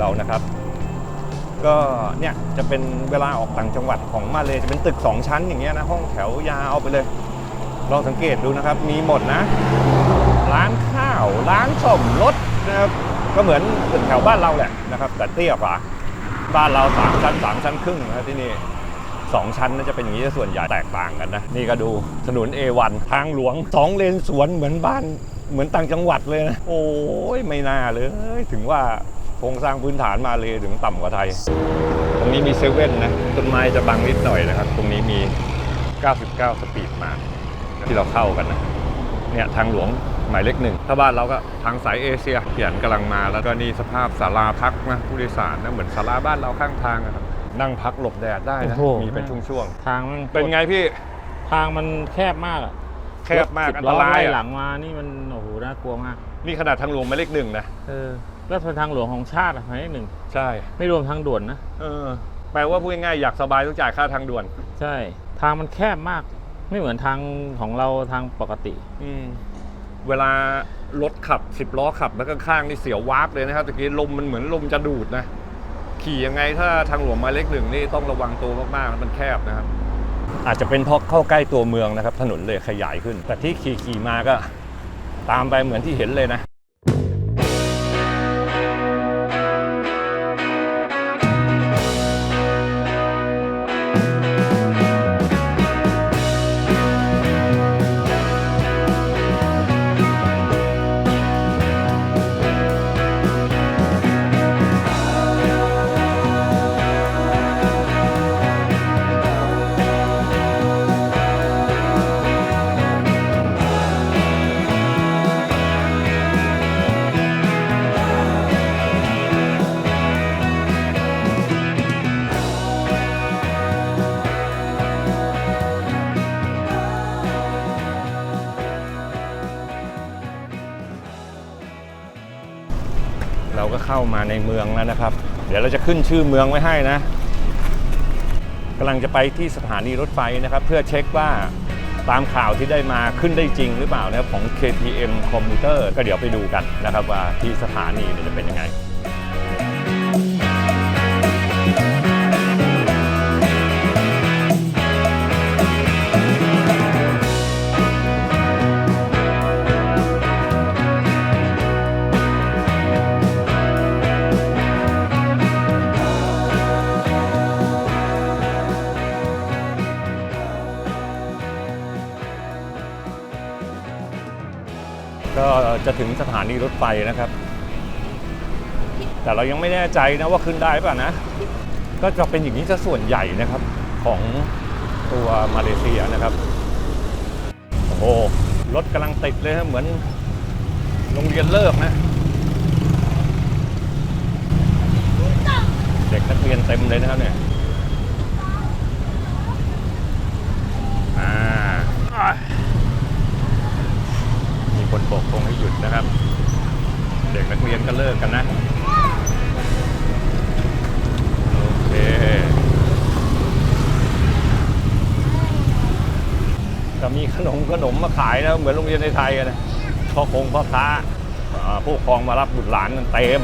เรานะครับ ก็เนี่ยจะเป็นเวลาออกต่างจังหวัดของมาเลยจะเป็นตึก 2 ชั้นอย่างเงี้ยนะห้องแถวยาวไปเลย ลองสังเกตดูนะครับ มีหมดนะ ร้านข้าว ร้านส่มรถนะครับก็เหมือนตึกแถวบ้านเราแหละนะครับ แต่เตี้ยกว่าบ้านเราสามชั้นสามชั้นครึ่งนะที่นี่สองชั้นน่าจะเป็นอย่างนี้ซะส่วนใหญ่แตกต่างกันนะ นี่ก็ดูถนน A1 ทางหลวงสองเลนสวนเหมือนบ้านเหมือนต่างจังหวัดเลยนะ โอ้ยไม่น่าเลย ถึงว่า โครงสร้างพื้นฐานมาเลยถึงต่ำกว่าไทย ตรงนี้มีเซเว่นนะ ต้นไม้จะบังนิดหน่อยนะครับ ตรงนี้มี 99 สปีดมาที่เราเข้ากันนะ เนี่ยทางหลวงหมายเลขหนึ่ง ถ้าบ้านเราก็ทางสายเอเชียเขียนกำลังมา แล้วก็นี่สภาพศาลาพักนะผู้โดยสารนะเหมือนศาลาบ้านเราข้างทางอะครับ นั่งพักหลบแดดได้นะ โอ้โห มีเป็นช่วงทางมันๆ เป็นไงพี่ ทางมันแคบมากอะแคบมากถสิอันล้ตรายไล่อะ หลังมานี่มันโอ้โหน่ากลัวมาก นี่ขนาดทางหลวงหมายเลขหนึ่งนะ เออ แล้วทางหลวงของชาติอะหมายเลขหนึ่งใช่ไม่รวมทางด่วนนะเออแปลว่าพูดง่ายๆอยากสบายต้องจ่ายค่าทางด่วน ใช่ทางมันแคบมาก ไม่เหมือนทางของเราทางปกติ อืมเวลารถขับสิบล้อขับแล้วก็ข้างนี่เสียววาร์ปเลยนะครับตะกี้ลมมันเหมือนลมจะดูดนะ ขี่ยังไงถ้าทางหลวงหมายเลขหนึ่งนี่ต้องระวังตัวมากๆมันแคบนะครับ อาจจะเป็นเพราะเข้าใกล้ตัวเมืองนะครับ ถนนเลยขยายขึ้น แต่ที่ขี่ขี่มาก็ตามไปเหมือนที่เห็นเลยนะ เมาในเมืองแล้วนะครับ เดี๋ยวเราจะขึ้นชื่อเมืองไว้ให้นะกำลังจะไปที่สถานีรถไฟนะครับ เพื่อเช็คว่าตามข่าวที่ได้มาขึ้นได้จริงหรือเปล่านะครับของ KTM คอมพิวเตอร์ก็เดี๋ยวไปดูกันนะครับว่าที่สถานีจะเป็นยังไง ก็จะถึงสถานีรถไฟนะครับ แต่เรายังไม่แน่ใจนะว่าขึ้นได้ป่ะนะ ก็จะเป็นอย่างนี้ซะส่วนใหญ่นะครับของตัวมาเลเซียนะครับ โอ้โหรถกำลังติดเลยนะเหมือนโรงเรียนเลิกนะ เด็กนักเรียนเต็มเลยนะครับเนี่ย อ่า มีค นโบกธงให้หยุดนะครับ เด็กนักเรียนก็เลิกกันนะ โอเค ก็มีขนมขนมมาขายนะ เหมือนโรงเรียนในไทยนะพ่อคงพ่อค้าอ่าผู้ปกครองมารับบุตรหลานกันเต็ม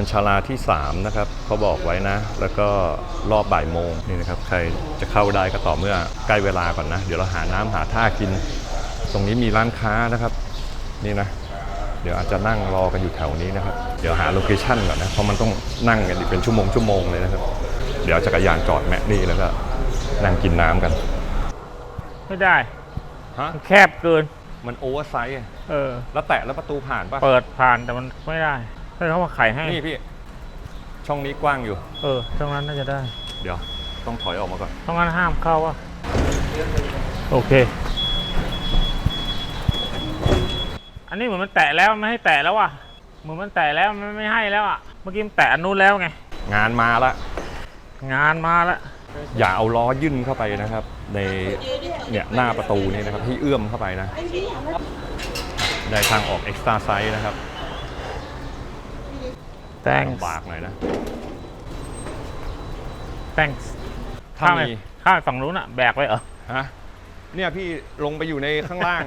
นชาลาที่ 3 นะครับเขาบอกไว้นะ แล้วก็รอบบ่ายโมงนี่นะครับ ใครจะเข้าได้ก็ต่อเมื่อใกล้เวลาก่อนนะ เดี๋ยวเราหาน้ำหาท่ากิน ตรงนี้มีร้านค้านะครับ นี่นะ เดี๋ยวอาจจะนั่งรอกันอยู่แถวนี้นะครับ เดี๋ยวหาโลเคชั่นก่อนนะ เพราะมันต้องนั่งกันอีกเป็นชั่วโมงชั่วโมงเลยนะครับ เดี๋ยวจักรยานจอดแมะนี่แล้วก็นั่งกินน้ำกัน ไม่ได้ฮะมันแคบเกิน มันโอเวอร์ไซส์อะเออ แล้วแตะแล้วประตูผ่านปะเปิดผ่านแต่มันไม่ได้ ถ้าเขามาไขให้ นี่พี่ ช่องนี้กว้างอยู่ เออ ตรงนั้นน่าจะได้ เดี๋ยว ต้องถอยออกมาก่อน ตรงนั้นห้ามเข้าอะ โอเค อันนี้เหมือนมันแตะแล้วมันไม่ให้แตะแล้วอะ เหมือนมันแตะแล้วมันไม่ให้แล้วอะ เมื่อกี้มันแตะอันนู้นแล้วไง งานมาละ งานมาแล้วอย่าเอาล้อยื่นเข้าไปนะครับ ในเนี่ยหน้าประตูนี่นะครับที่เอื้อมเข้าไปนะ ได้ทางออกเอ็กซ์ตร้าไซส์นะครับ thanks ลำบากหน่อยนะ thanks ถ้าข้ามไปมีข้ามไปฝั่งนู้นอะแบกไว้เหรอ ฮะเนี่ยพี่ลงไปอยู่ในข้างล่าง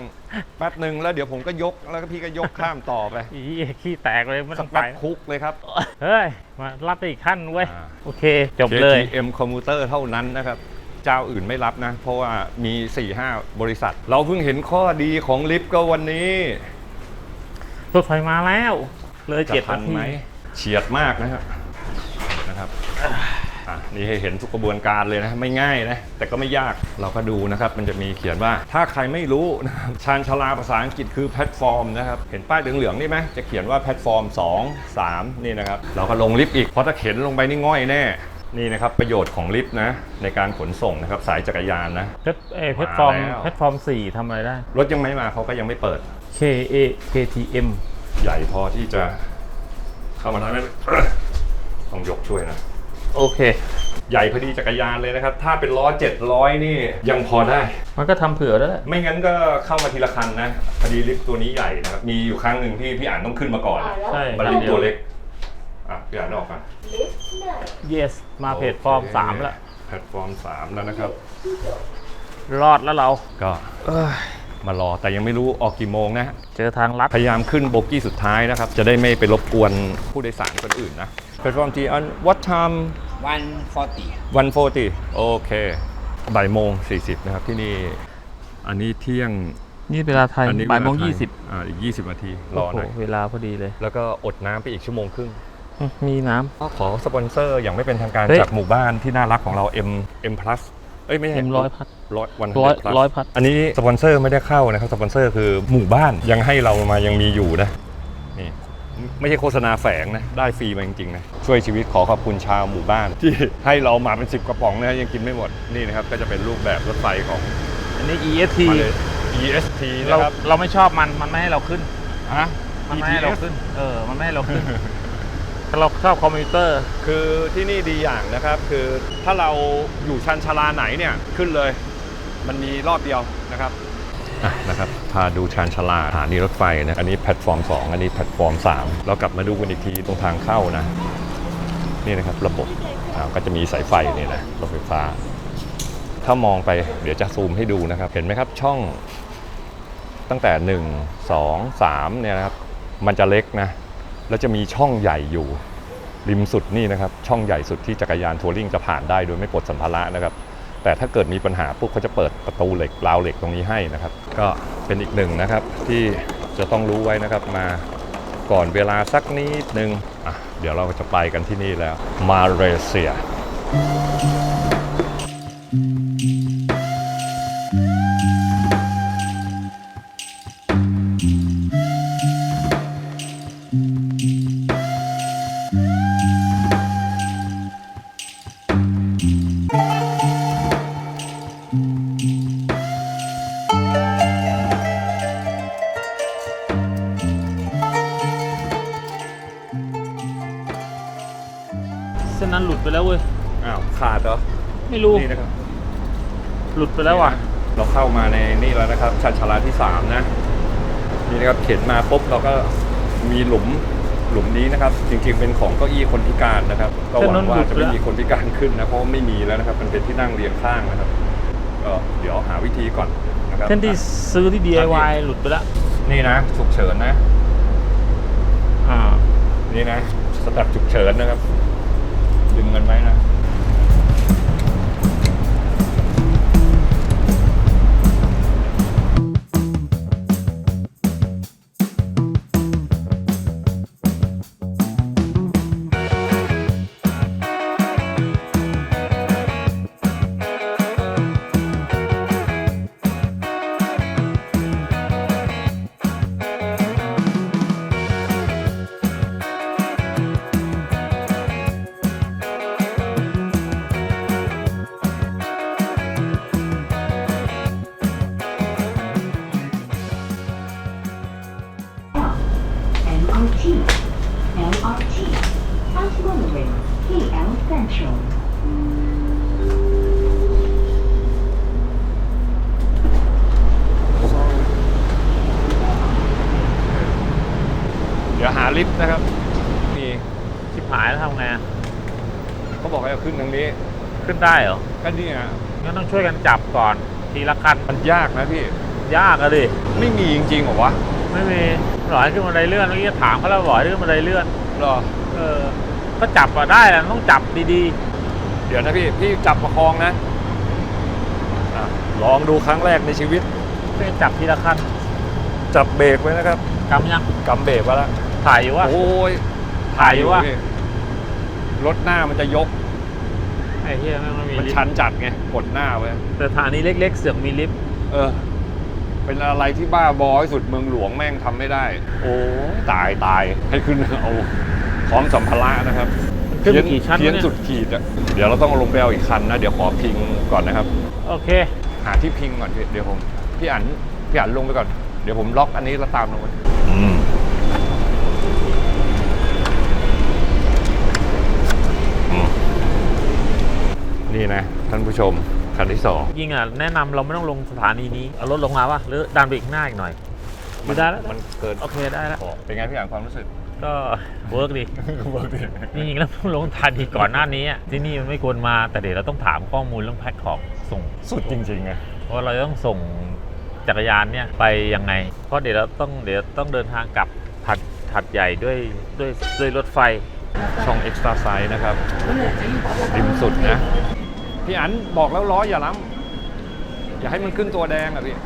แป๊บหนึ่งแล้วเดี๋ยวผมก็ยกแล้วก็พี่ก็ยกข้ามต่อไปอีขี้แตกเลยไม่สัต้กองไปแป๊บคุกเลยครับ เฮ้ย มารับไปอีกขั้นเว้ย อ่า โอเค จบเลย KTM Commuter เท่านั้นนะครับ เจ้าอื่นไม่รับนะ เพราะว่ามี 4-5 บริษัท เราเพิ่งเห็นข้อดีของลิฟต์ก็วันนี้รถไฟมาแล้ว เลยจะเจ็ดทันานทีไหม เฉียดมากนะครับนะครับอะนี่ให้เห็นทุกกระบวนการเลยนะไม่ง่ายนะแต่ก็ไม่ยากเราก็ดูนะครับ มันจะมีเขียนว่า ถ้าใครไม่รู้นะครับชานชาลาภาษาอังกฤษคือแพลตฟอร์มนะครับ เห็นป้ายเหลืองๆนี่ไหมจะเขียนว่าแพลตฟอร์ม 2 3 นี่นะครับ เราก็ลงลิฟต์อีก เพราะถ้าเข็นลงไปนี่ง่อยแน่นี่นะครับ ประโยชน์ของลิฟต์นะ ในการขนส่งนะครับ สายจักรยานนะเพชรเอยเพชรฟอร์มมาแล้วเพชรฟอร์มสี่ทำอะไรได้ รถยังไม่มาเขาก็ยังไม่เปิด K A K T M ใหญ่พอที่จะ เข้ามาได้ไหมต้องยกช่วยนะ โอเค ใหญ่พอดีจักรยานเลยนะครับ ถ้าเป็นล้อ 700 นี่ยังพอได้ มันก็ทำเผื่อแล้วแหละไม่งั้นก็เข้ามาทีละคันนะ พอดีลิฟต์ตัวนี้ใหญ่นะครับ มีอยู่ครั้งหนึ่งที่พี่อ่านต้องขึ้นมาก่อนใช่ มันลิฟต์ตัวเล็ก อะ พี่อ่านออกกัน yes มาเพจฟอร์มสามแล้ว แพลตฟอร์ม 3 แล้วนะครับ รอดแล้วเรา ก็ มารอ แต่ยังไม่รู้ออกกี่โมงนะ เจอทางลัดพยายามขึ้นโบกี้สุดท้ายนะครับ จะได้ไม่ไปรบกวนผู้โดยสารคนอื่นนะแพลตฟอร์ม G on what time 140วันโฟตีโอเคบ่ายโมง 40 นะครับที่นี่ อันนี้เที่ยงนี่เวลาไทยอันนี้บ่ายโมงเวลไทยี่สิบอ่าอีก20นาที รอหน่อยโโเวลาพอดีเลย แล้วก็อดน้ำไปอีกชั่วโมงครึ่งอืมมีน้ขอสปอนเซอร์อย่างไม่เป็นทางการเฮ้ยจากหมู่บ้านที่น่ารักของเรา M M plus เอ้ยไม่ำใช่เอ็มร้อยพัด ร้อยวันร้อยร้อยพัด อันนี้สปอนเซอร์ไม่ได้เข้านะครับสปอนเซอร์คือหมู่บ้านยังให้เรามายังมีอยู่นะนี่ไม่ใช่โฆษณาแฝงนะ ได้ฟรีมาจริงๆนะ ช่วยชีวิตขอขอบคุณชาวหมู่บ้าน ที่ให้เรามาเป็น 10 กระป๋องนะยังกินไม่หมด นี่นะครับ ก็จะเป็นรูปแบบรถไฟของอันนี้ EST มาเลย EST เรานะครับ เราไม่ชอบมันมันไม่ให้เราขึ้น ฮะ มันไม่ให้เรา ETS ขึ้น เออ มันไม่ให้เราขึ้นถ้า เราชอบคอมพิวเตอร์ คือที่นี่ดีอย่างนะครับ คือถ้าเราอยู่ชันชาลาไหนเนี่ยขึ้นเลย มันมีรอบเดียวนะครับนะครับพาดูชานชาลาสถานีรถไฟนะอันนี้แพลตฟอร์ม 2 อันนี้แพลตฟอร์ม 3 เรากลับมาดูกันอีกทีตรงทางเข้านะ นี่นะครับระบบอ่าก็จะมีสายไฟนี่นะรถไฟฟ้า ถ้ามองไปเดี๋ยวจะซูมให้ดูนะครับ เห็นไหมครับช่องตั้งแต่ 1 2 3เนี่ยนะครับมันจะเล็กนะ แล้วจะมีช่องใหญ่อยู่ ริมสุดนี่นะครับ ช่องใหญ่สุดที่จักรยานทัวริงจะผ่านได้โดยไม่ปลดสัมภาระนะครับ แต่ถ้าเกิดมีปัญหาปุ๊บเขาจะเปิดประตูเหล็กราวเหล็กตรงนี้ให้นะครับ ก็เป็นอีกหนึ่งนะครับที่จะต้องรู้ไว้นะครับมาก่อนเวลาสักนิดนึงอะเดี๋ยวเราจะไปกันที่นี่แล้ว มาเลเซียเไม่รู้ นี่นะครับหลุดไปแล้วว่ะ เราเข้ามาในนี่แล้วนะครับชันชาลาที่3นะนี่นะครับเข็นมาปุ๊บเราก็มีหลุมหลุมนี้นะครับ จริง ๆ เป็นของเก้าอี้คนพิการนะครับก็หวังว่าจะไม่มีคนพิการขึ้นนะเพราะว่าไม่มีแล้วนะครับมันเป็นที่นั่งเรียงข้างนะครับก็เดี๋ยวหาวิธีก่อนนะครับเส้นที่ซื้อที่ DIY หลุดไปแล้วนี่นะฉุกเฉินนะอ่านี่นะสแต็ปฉุกเฉินนะครับดึงกันไว้นะ นะครับมีชิบหายแล้วทำไงอะเขาบอกให้เอาขึ้นทางนี้ขึ้นได้เหรอก็นี่ฮะงั้นต้องช่วยกันจับก่อนทีละคันมันยากนะพี่ ยากอะดิไม่มีจริงๆเหรอวะไม่มีหลอยขึ้นบันไดเลื่อนเมื่อกี้ถามเขาแล้วหลอยขึ้นบันไดเลื่อนเหรอ เออ ก็จับอะได้แหละต้องจับดีเดี๋ยวนะพี่ พี่จับประคองนะอะลองดูครั้งแรกในชีวิต ๆช่วยจับทีละคันจับเบรกไว้นะครับกำยัง กำเบรกไว้แล้ว ถ่ายอยู่ว่า โอ้ยถ่ายอยู่วะพี่รถหน้ามันจะยก ไอ้เหี้ยแม่งไม่มีมันลิฟชันต์จัดไงกดหน้าไว้แต่ฐานีเล็ก ๆ เสือกมีลิฟต์เออ เป็นอะไรที่บ้าบอที่สุดเมืองหลวงแม่งทำไม่ได้ โอ้ตายตายให้ขึ้นเอาพร้อมสัมภาระนะครับขึ้นไปกี่ชั้นเพี้ยนวะเนี่ยสุดขีดอะเดี๋ยวเราต้องเอาลงไปเอาอีกคันนะ เดี๋ยวขอพิงก่อนนะครับ โอเค หาที่พิงก่อนพี่เดี๋ยวผมพี่อันพี่อันลงไปก่อน เดี๋ยวผมล็อกอันนี้แล้วตามลงไปนี่นะ ท่านผู้ชมคันที่สองยิงอะแนะนำเราไม่ต้องลงสถานีนี้เอารถลงมาป่ะหรือดันไปอีกหน้าอีกหน่อยไม่ได้แล้วมันเกินโอเคได้แล้ว ขอเป็นไงพี่อันความรู้สึกก็เวิร์กดีเวิร์กดีจริงๆแล้วลงทันทีก่อนหน้านี้อะที่นี่มันไม่ควรมาแต่เดี๋ยวเราต้องถามข้อมูลเรื่องแพ็คของส่ง สุดจริงๆไงเพราะเราจะต้องส่งจักรยานเนี่ยไปยังไง เพราะเดี๋ยวเราต้องเดี๋ยวต้องเดินทางกลับถัดถัดใหญ่ด้วยด้วยด้วยรถไฟช่องเอ็กซ์ตร้าไซส์นะครับริมสุดนะ พี่อันบอกแล้วล้ออย่าล้ำอย่าให้มันขึ้นตัวแดงอะพี่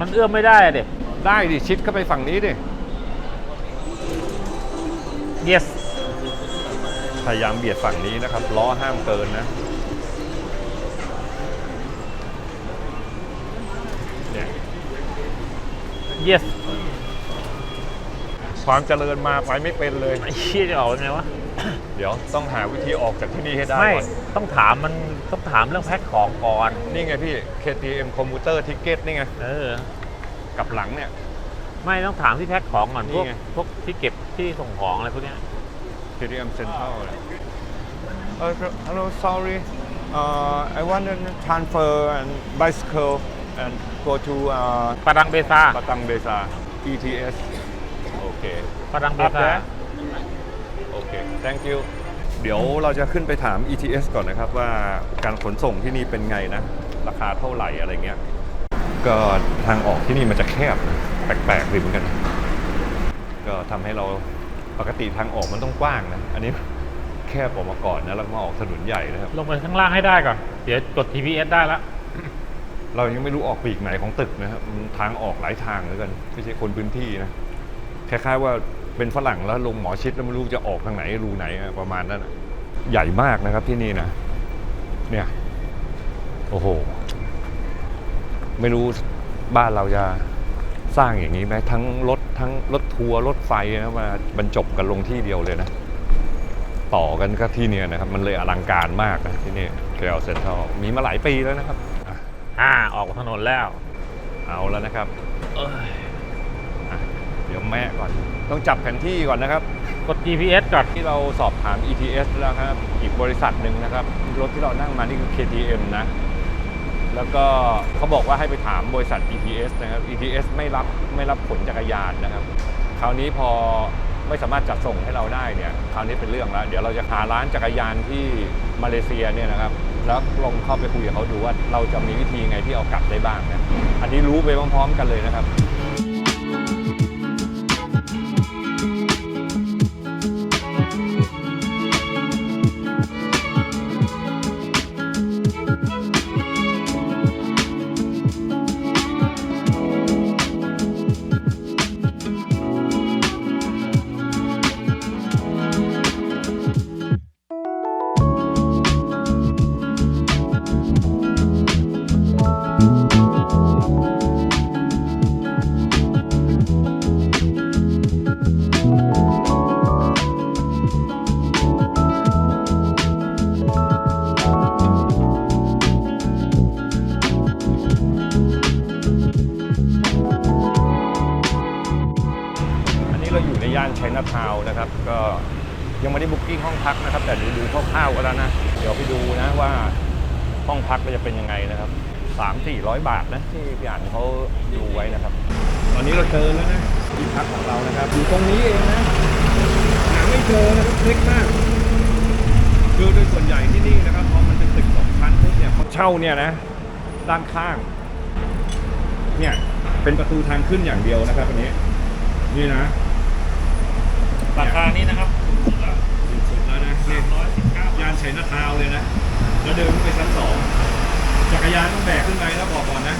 มันเอื้อมไม่ได้อะเด็กได้ดิชิดเข้าไปฝั่งนี้ดิ yes พยายามเบียดฝั่งนี้นะครับ ล้อห้ามเกินนะเนี่ย yes ความเจริญมาไปไม่เป็นเลย ไอ้เชี่ยจะออกยังไงวะ เดี๋ยวต้องหาวิธีออกจากที่นี่ให้ได้ไม่ก่อนต้องถามมันต้องถามเรื่องแพ็คของก่อนนี่ไงพี่ KTM Commuter Ticket นี่ไงเออกลับหลังเนี่ย ไม่ต้องถามที่แพ็คของก่อนนี่พวกไง พวกที่เก็บที่ส่งของอะไรพวกเนี้ย KTM Central เลยเออ hello sorry uh, I want to transfer and bicycle and go to uh, ปาดังเบซาปาตังเบซา ETS โอเคปาดังเบครับซานะ โอเค thank you เดี๋ยวเราจะขึ้นไปถาม ETS ก่อนนะครับว่าการขนส่งที่นี่เป็นไงนะ ราคาเท่าไหร่อะไรเงี้ย ก็ทางออกที่นี่มันจะแคบนะแปลกๆดีเหมือนกัน ก็ทำให้เราปกติทางออกมันต้องกว้างนะ อันนี้แคบออกมาก่อนนะแล้วก็มาออกถนนใหญ่นะครับ ลงไปข้างล่างให้ได้ก่อน เดี๋ยวกด TPS ได้แล้วเรายังไม่รู้ออกปีกไหนของตึกนะครับมันทางออกหลายทางเหลือเกันไม่ใช่คนพื้นที่นะคล้ายๆว่า เป็นฝรั่งแล้วลงหมอชิดแล้วไม่รู้จะออกทางไหนรูไหนอะประมาณนั้นอะใหญ่มากนะครับที่นี่นะเนี่ยโอ้โห ไม่รู้บ้านเราจะสร้างอย่างนี้ไหมทั้งรถทั้งรถทัวร์รถไฟนะมาบรรจบกันลงที่เดียวเลยนะ ต่อกันก็ที่เนี่ยนะครับ มันเลยอลังการมากนะที่นี่เกลเซ็นทรัลมีมาหลายปีแล้วนะครับอะอ่าออกถนนแล้ว เอาแล้วนะครับอะเดี๋ยวแม่ก่อน ต้องจับแผนที่ก่อนนะครับ กด GPS ก่อนที่เราสอบถาม ETS แล้วครับ อีกบริษัทหนึ่งนะครับ รถที่เรานั่งมานี่คือ KTM นะ แล้วก็เขาบอกว่าให้ไปถามบริษัท ETS นะครับ ETS ไม่รับไม่รับขนจักรยานนะครับ คราวนี้พอไม่สามารถจัดส่งให้เราได้เนี่ย คราวนี้เป็นเรื่องแล้ว เดี๋ยวเราจะหาร้านจักรยานที่มาเลเซียเนี่ยนะครับ แล้วลองเข้าไปคุยกับเขาดูว่าเราจะมีวิธีไงที่เอากลับได้บ้างนะ อันนี้รู้ไปพร้อม ๆ กันเลยนะครับ ห้องพักนะครับ แต่ดี๋ยวดูคร่าวๆก็แล้วนะ เดี๋ยวไปดูนะว่าห้องพักก็จะเป็นยังไงนะครับสามสี่ร้อยบาทนะที่พี่อ่านเขาดูไว้นะครับ ตอนนี้เราเจอแล้วนะที่พักของเรานะครับ อยู่ตรงนี้เองนะหาไม่เจอนะครับเล็กมากคือโดยส่วนใหญ่ที่นี่นะครับพอมันเป็นตึกสองชั้นปุ๊บเนี่ยเขาเช่าเนี่ยนะ ด้านข้าง เนี่ยเป็นประตูทางขึ้นอย่างเดียวนะครับอันนี้ นี่นะราคานี้นะครับ นะนี่ยานชัยนาทาวเลยนะ แล้วเดินขึ้นไปชั้นสองจักรยานต้องแบกขึ้นไปแล้วบอกก่อนนะ